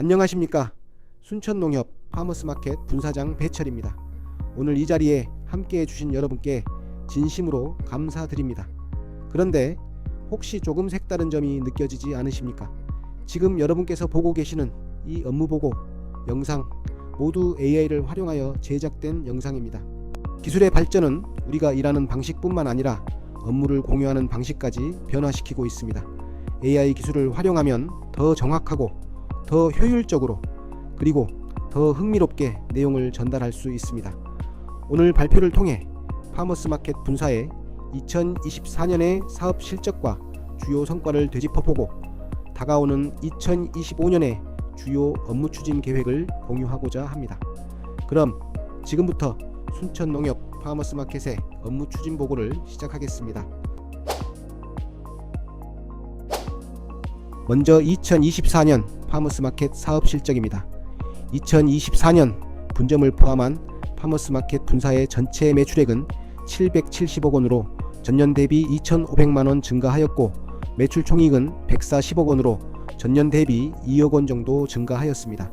안녕하십니까 순천농협 파머스마켓 분사장 배철입니다. 오늘 이 자리에 함께 해 주신 여러분께 진심으로 감사드립니다. 그런데 혹시 조금 색다른 점이 느껴지지 않으십니까? 지금 여러분께서 보고 계시는 이 업무 보고 영상 모두 AI를 활용하여 제작된 영상입니다. 기술의 발전은 우리가 일하는 방식뿐만 아니라 업무를 공유하는 방식까지 변화시키고 있습니다. AI 기술을 활용하면 더 정확하고 더 효율적으로 그리고 더 흥미롭게 내용을 전달할 수 있습니다. 오늘 발표를 통해 파머스 마켓 분사의 2024년의 사업 실적과 주요 성과를 되짚어보고 다가오는 2025년의 주요 업무 추진 계획을 공유하고자 합니다. 그럼 지금부터 순천 농협 파머스 마켓의 업무 추진 보고를 시작하겠습니다. 먼저 2024년 파머스 마켓 사업 실적입니다. 2024년 분점을 포함한 파머스 마켓 분사의 전체 매출액은 770억 원으로 전년 대비 2,500만 원 증가하였고 매출 총익은 140억 원으로 전년 대비 2억 원 정도 증가하였습니다.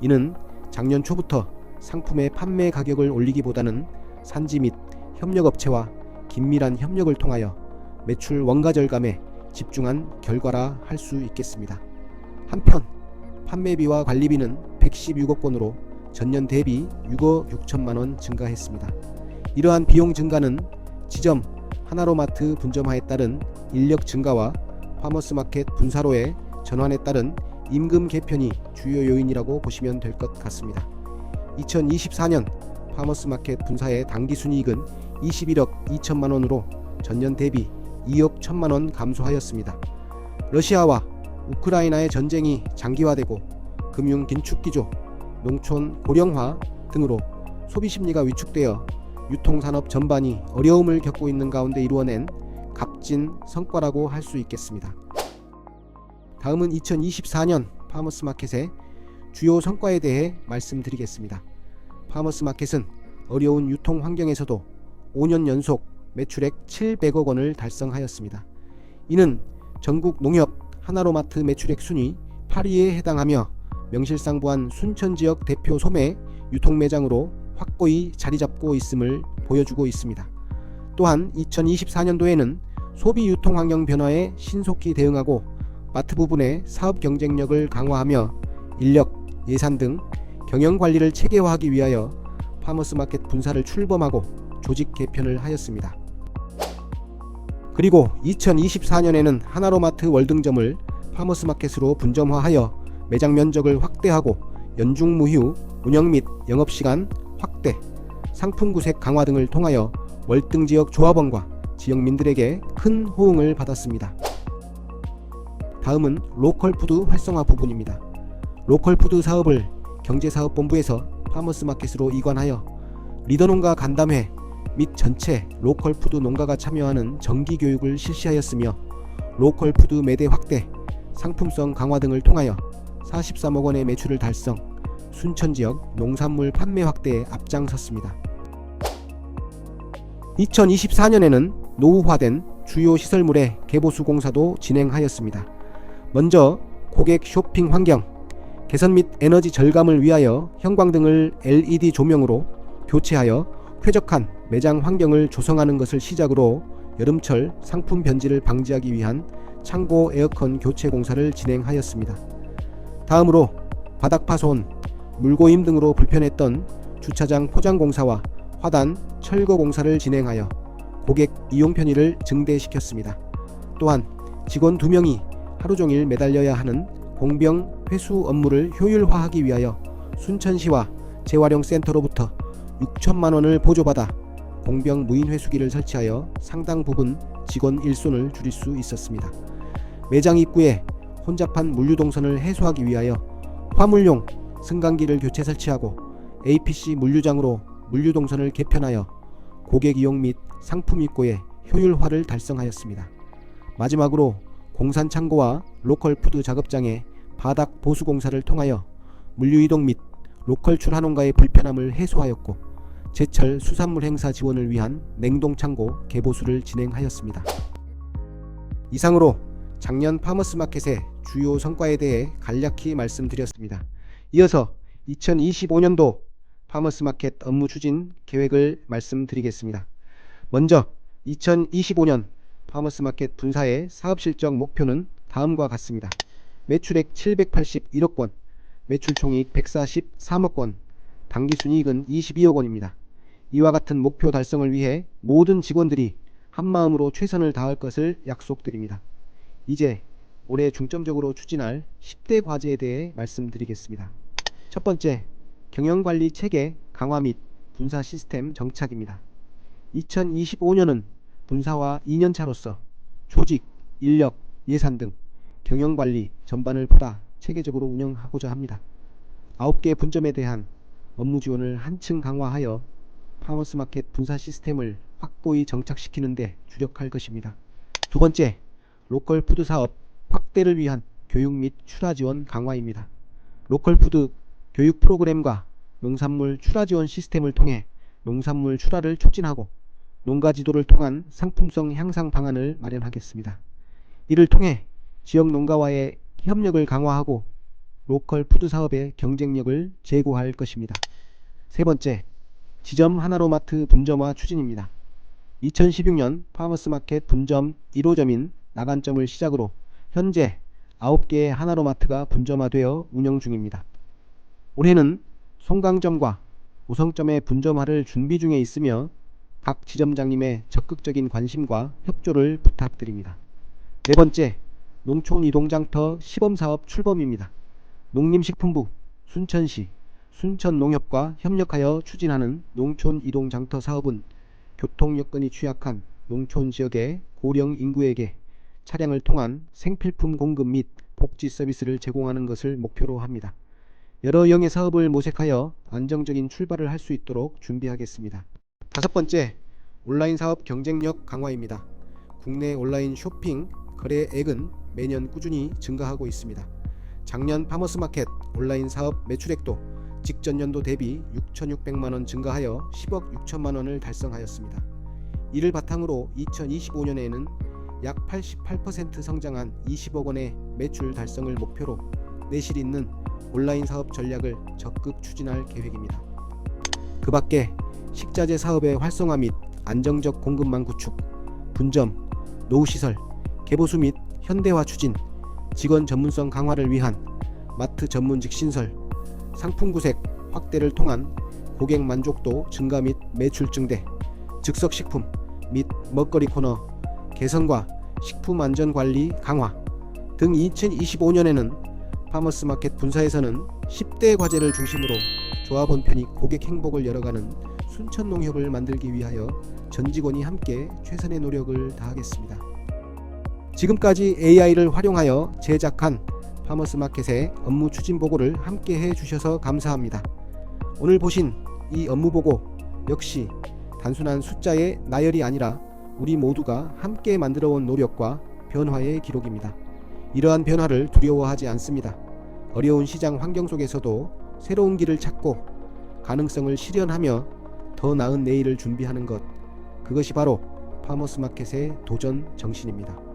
이는 작년 초부터 상품의 판매 가격을 올리기보다는 산지 및 협력업체와 긴밀한 협력을 통하여 매출 원가 절감에 집중한 결과라 할 수 있겠습니다. 한편 판매비와 관리비는 116억 원으로 전년 대비 6억 6천만 원 증가했습니다. 이러한 비용 증가는 지점 하나로마트 분점화에 따른 인력 증가와 파머스마켓 분사로의 전환에 따른 임금 개편이 주요 요인이라고 보시면 될 것 같습니다. 2024년 파머스마켓 분사의 당기 순이익은 21억 2천만 원으로 전년 대비 2억 1천만 원 감소하였습니다. 러시아와 우크라이나의 전쟁이 장기화되고 금융 긴축 기조, 농촌 고령화 등으로 소비 심리가 위축되어 유통산업 전반이 어려움을 겪고 있는 가운데 이루어낸 값진 성과라고 할 수 있겠습니다. 다음은 2024년 파머스 마켓의 주요 성과에 대해 말씀드리겠습니다. 파머스 마켓은 어려운 유통 환경에서도 5년 연속 매출액 700억 원을 달성하였습니다. 이는 전국 농협 하나로마트 매출액 순위 8위에 해당하며 명실상부한 순천 지역 대표 소매 유통 매장으로 확고히 자리 잡고 있음을 보여주고 있습니다. 또한 2024년도에는 소비 유통 환경 변화에 신속히 대응하고 마트 부분의 사업 경쟁력을 강화하며 인력, 예산 등 경영 관리를 체계화하기 위하여 파머스 마켓 분사를 출범하고 조직 개편을 하였습니다. 그리고 2024년에는 하나로마트 월등점을 파머스 마켓으로 분점화하여 매장 면적을 확대하고 연중 무휴 운영 및 영업 시간 확대, 상품 구색 강화 등을 통하여 월등 지역 조합원과 지역민들에게 큰 호응을 받았습니다. 다음은 로컬 푸드 활성화 부분입니다. 로컬 푸드 사업을 경제사업본부에서 파머스 마켓으로 이관하여 리더농가 간담회 및 전체 로컬 푸드 농가가 참여하는 정기 교육을 실시하였으며 로컬 푸드 매대 확대, 상품성 강화 등을 통하여 43억 원의 매출을 달성, 순천 지역 농산물 판매 확대에 앞장섰습니다. 2024년에는 노후화된 주요 시설물의 개보수 공사도 진행하였습니다. 먼저 고객 쇼핑 환경, 개선 및 에너지 절감을 위하여 형광등을 LED 조명으로 교체하여 쾌적한 매장 환경을 조성하는 것을 시작으로 여름철 상품 변질을 방지하기 위한 창고 에어컨 교체 공사를 진행하였습니다. 다음으로 바닥 파손, 물고임 등으로 불편했던 주차장 포장 공사와 화단, 철거 공사를 진행하여 고객 이용 편의를 증대시켰습니다. 또한 직원 2명이 하루 종일 매달려야 하는 공병 회수 업무를 효율화하기 위하여 순천시와 재활용 센터로부터 6천만 원을 보조받아 공병 무인 회수기를 설치하여 상당 부분 직원 일손을 줄일 수 있었습니다. 매장 입구에 혼잡한 물류 동선을 해소하기 위하여 화물용 승강기를 교체 설치하고 APC 물류장으로 물류 동선을 개편하여 고객 이용 및 상품 입고의 효율화를 달성하였습니다. 마지막으로 공산 창고와 로컬 푸드 작업장의 바닥 보수 공사를 통하여 물류 이동 및 로컬 출하농가의 불편함을 해소하였고 제철 수산물 행사 지원을 위한 냉동 창고 개보수를 진행하였습니다. 이상으로 작년 파머스 마켓의 주요 성과에 대해 간략히 말씀드렸습니다. 이어서 2025년도 파머스 마켓 업무 추진 계획을 말씀드리겠습니다. 먼저 2025년 파머스 마켓 분사의 사업 실적 목표는 다음과 같습니다. 매출액 781억 원, 매출총이익 143억 원, 당기순이익은 22억 원입니다. 이와 같은 목표 달성을 위해 모든 직원들이 한마음으로 최선을 다할 것을 약속드립니다. 이제 올해 중점적으로 추진할 10대 과제에 대해 말씀드리겠습니다. 첫 번째, 경영관리 체계 강화 및 분사 시스템 정착입니다. 2025년은 분사와 2년차로서 조직, 인력, 예산 등 경영관리 전반을 보다 체계적으로 운영하고자 합니다. 9개 분점에 대한 업무 지원을 한층 강화하여 파머스마켓 분사 시스템을 확고히 정착시키는 데 주력할 것입니다. 두 번째, 로컬 푸드 사업 확대를 위한 교육 및 출하 지원 강화입니다. 로컬 푸드 교육 프로그램과 농산물 출하 지원 시스템을 통해 농산물 출하를 촉진하고 농가 지도를 통한 상품성 향상 방안을 마련하겠습니다. 이를 통해 지역 농가와의 협력을 강화하고 로컬 푸드 사업의 경쟁력을 제고할 것입니다. 세 번째, 지점 하나로마트 분점화 추진입니다. 2016년 파머스마켓 분점 1호점인 나간점을 시작으로 현재 9개의 하나로마트가 분점화되어 운영 중입니다. 올해는 송강점과 우성점의 분점화를 준비 중에 있으며 각 지점장님의 적극적인 관심과 협조를 부탁드립니다. 네 번째, 농촌 이동장터 시범사업 출범입니다. 농림식품부, 순천시, 순천농협과 협력하여 추진하는 농촌 이동장터 사업은 교통 여건이 취약한 농촌 지역의 고령 인구에게 차량을 통한 생필품 공급 및 복지 서비스를 제공하는 것을 목표로 합니다. 여러 영의 사업을 모색하여 안정적인 출발을 할 수 있도록 준비하겠습니다. 다섯 번째, 온라인 사업 경쟁력 강화입니다. 국내 온라인 쇼핑 거래액은 매년 꾸준히 증가하고 있습니다. 작년 파머스 마켓 온라인 사업 매출액도 직전 연도 대비 6,600만 원 증가하여 10억 6천만 원을 달성하였습니다. 이를 바탕으로 2025년에는 약 88% 성장한 20억 원의 매출 달성을 목표로 내실 있는 온라인 사업 전략을 적극 추진할 계획입니다. 그 밖에 식자재 사업의 활성화 및 안정적 공급망 구축, 분점, 노후시설, 개보수 및 현대화 추진, 직원 전문성 강화를 위한 마트 전문직 신설, 상품 구색 확대를 통한 고객 만족도 증가 및 매출 증대, 즉석 식품 및 먹거리 코너 개선과 식품 안전 관리 강화 등 2025년에는 파머스 마켓 분사에서는 10대 과제를 중심으로 조합원 편익 고객 행복을 열어가는 순천 농협을 만들기 위하여 전 직원이 함께 최선의 노력을 다하겠습니다. 지금까지 AI를 활용하여 제작한 파머스 마켓의 업무 추진 보고를 함께 해 주셔서 감사합니다. 오늘 보신 이 업무 보고 역시 단순한 숫자의 나열이 아니라 우리 모두가 함께 만들어 온 노력과 변화의 기록입니다. 이러한 변화를 두려워하지 않습니다. 어려운 시장 환경 속에서도 새로운 길을 찾고 가능성을 실현하며 더 나은 내일을 준비하는 것. 그것이 바로 파머스 마켓의 도전 정신입니다.